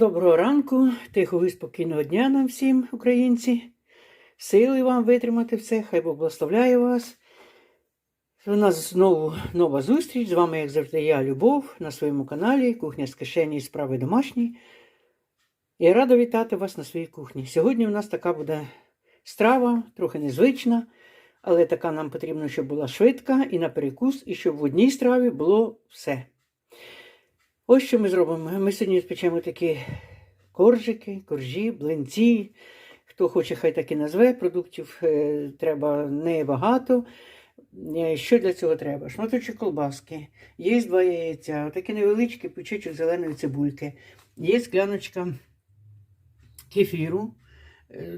Доброго ранку, тихого і спокійного дня нам всім, українці. Сили вам витримати все, хай Бог благословляє вас. У нас знову нова зустріч. З вами, як завжди, я, Любов, на своєму каналі Кухня з кишені і справи домашні. Я рада вітати вас на своїй кухні. Сьогодні у нас така буде страва, трохи незвична, але така нам потрібно, щоб була швидка і на перекус, і щоб в одній страві було все. Ось що ми зробимо. Ми сьогодні спечемо такі коржики, коржі, блинці. Хто хоче, хай так і назве. Продуктів е, треба небагато. Е, Що для цього треба? Шматочок колбаски, є два яйця, такі невеличкі пучечок зеленої цибульки, є скляночка кефіру,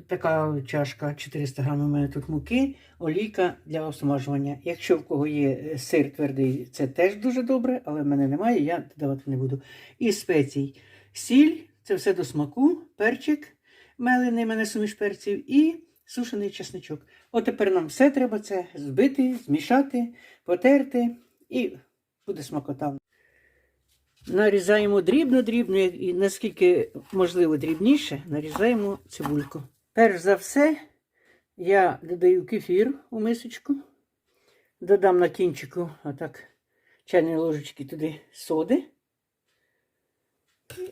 така чашка 400 грамів у мене тут муки, олійка для осмажування. Якщо в кого є е, сир твердий, це теж дуже добре, але в мене немає, я додавати не буду. І спецій. Сіль, це все до смаку, перчик мелений, мене суміш перців, і сушений чесничок. От тепер нам все треба це збити, змішати, потерти і буде смакота. Нарізаємо дрібно-дрібно, і наскільки можливо дрібніше, нарізаємо цибульку. Перш за все, я додаю кефір у мисочку, додам на кінчику отак чайної ложечки туди соди.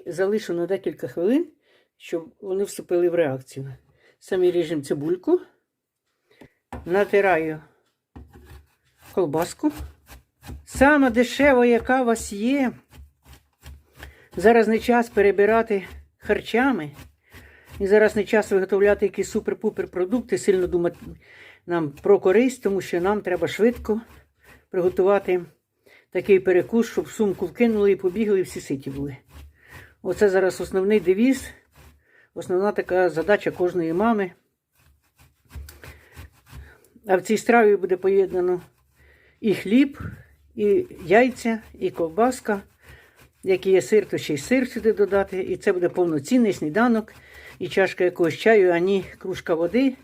Залишу на декілька хвилин, щоб вони вступили в реакцію. Самі ріжемо цибульку, натираю колбаску. Сама дешева, яка у вас є. Зараз не час перебирати харчами. І зараз не час виготовляти якісь супер-пупер продукти, сильно думати нам про користь, тому що нам треба швидко приготувати такий перекус, щоб сумку вкинули і побігли, і всі ситі були. Оце зараз основний девіз, основна така задача кожної мами. А в цій страві буде поєднано і хліб, і яйця, і ковбаска. Як є сир, то ще й сир сюди додати. І це буде повноцінний сніданок, і чашка якогось чаю, ані кружка води.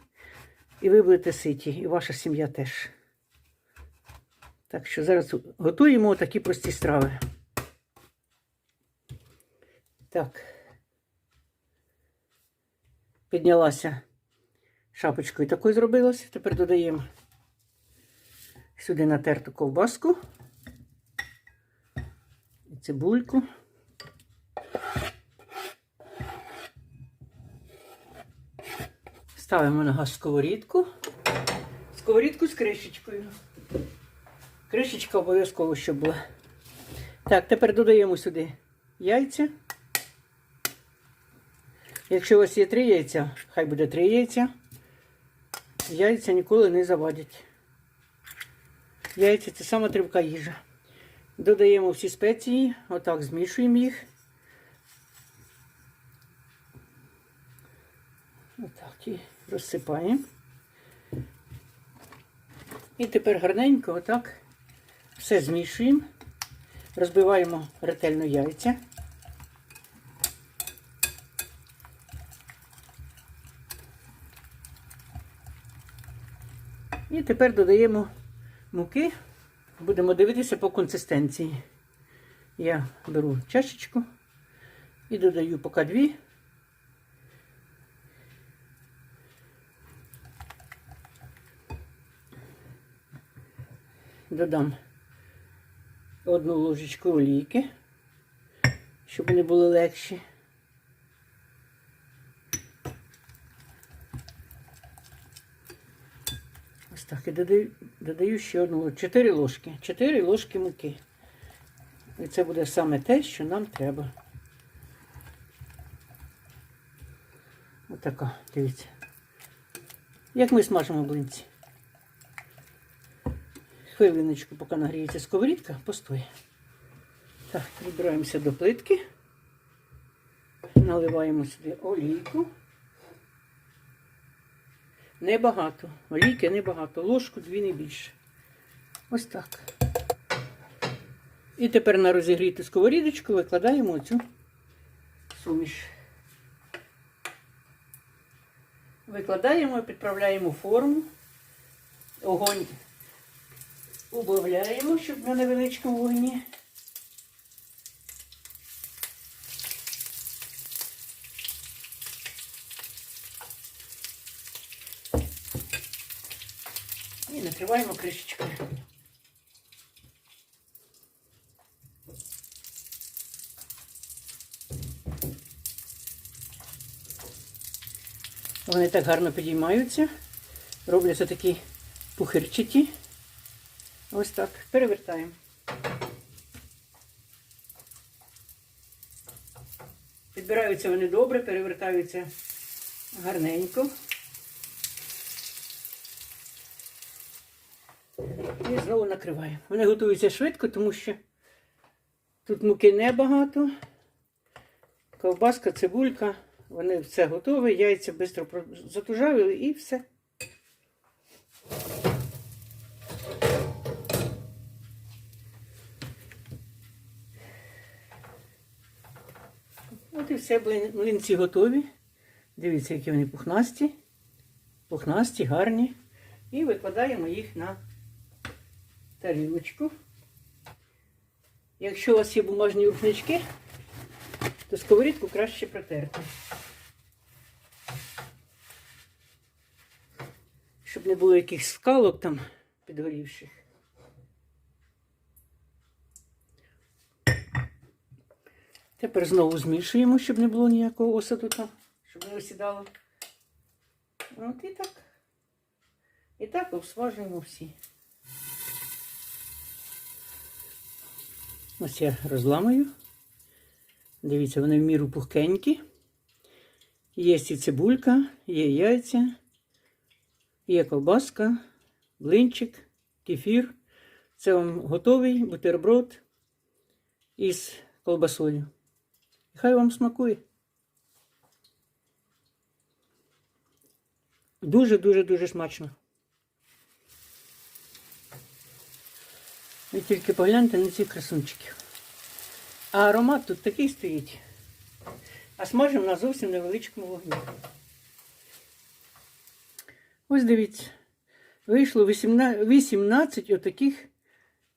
І ви будете ситі, і ваша сім'я теж. Так що зараз готуємо такі прості страви. Так. Піднялася шапочкою такою зробилася. Тепер додаємо сюди натерту ковбаску і цибульку. Ставимо на газ сковорідку. Сковорідку з кришечкою. Кришечка обов'язково, щоб була. Так, тепер додаємо сюди яйця. Якщо у вас є три яйця, хай буде три яйця. Яйця ніколи не завадять. Яйця це саме тривка їжа. Додаємо всі спеції, отак змішуємо їх. Отак і розсипаємо. І тепер гарненько отак все змішуємо, розбиваємо ретельно яйця. І тепер додаємо муки. Будемо дивитися по консистенції. Я беру чашечку і додаю поки дві. Додам одну ложечку олійки, щоб вони були легші. Ось так, і додаю, додаю ще одну. Чотири ложки. Чотири ложки муки. І це буде саме те, що нам треба. Отака, дивіться. Як ми смажимо блинці. Хвилиночку, поки нагріється сковорідка, постой. Так, вибираємося до плитки. Наливаємо сюди олійку. Небагато. Олійки небагато. Ложку дві не більше. Ось так. І тепер на розігріту сковорідочку викладаємо оцю суміш. Викладаємо, підправляємо форму. Огонь Убавляємо, щоб на невеличкому вогні. І накриваємо кришечкою. Вони так гарно підіймаються, робляться такі пухирчиті. Ось так. Перевертаємо. Підбираються вони добре, перевертаються гарненько. І знову накриваємо. Вони готуються швидко, тому що тут муки небагато. Ковбаска, цибулька, вони все готове, яйця швидко затужавили і все. І все, млинці готові. Дивіться, які вони пухнасті, пухнасті, гарні. І викладаємо їх на тарілочку. Якщо у вас є бумажні рушнички, то сковорідку краще протерти. Щоб не було якихось скалок там підгорівших. Тепер знову змішуємо, щоб не було ніякого осаду там, щоб не осідало. От і так. І так обсмажуємо всі. Ось я розламаю. Дивіться, вони в міру пухкенькі. Є і цибулька, є яйця, є ковбаска, блинчик, кефір. Це вам готовий бутерброд із колбасою. Хай вам смакує. Дуже-дуже-дуже смачно. Ви тільки погляньте на ці красунчики. А аромат тут такий стоїть. А смажимо на зовсім невеличкому вогні. Ось дивіться. Вийшло 18, 18 отаких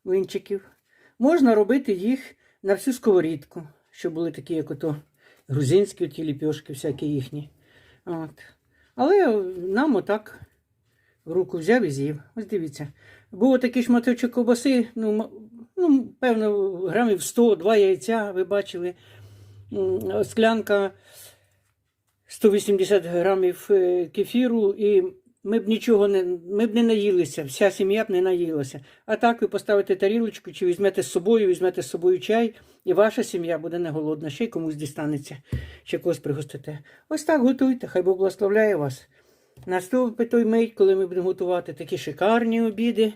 винчиків. Можна робити їх на всю сковорідку, щоб були такі, як ото грузинські ті ліпьошки, всякі їхні. От. Але нам отак руку взяв і з'їв. Ось дивіться. Був такий шматочок ковбаси, ну, ну, певно, грамів 100, два яйця, ви бачили. Склянка 180 грамів е, кефіру, і ми б нічого не, ми б не наїлися, вся сім'я б не наїлася. А так ви поставите тарілочку, чи візьмете з собою, візьмете з собою чай, і ваша сім'я буде не голодна, ще й комусь дістанеться, ще когось пригостите. Ось так готуйте, хай Бог благословляє вас. Наступи той мить, коли ми будемо готувати такі шикарні обіди,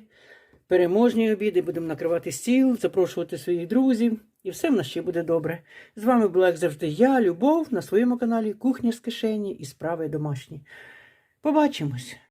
переможні обіди, будемо накривати стіл, запрошувати своїх друзів, і все в нас ще буде добре. З вами була, як завжди, я, Любов, на своєму каналі Кухня з кишені і справи домашні. Побачимось!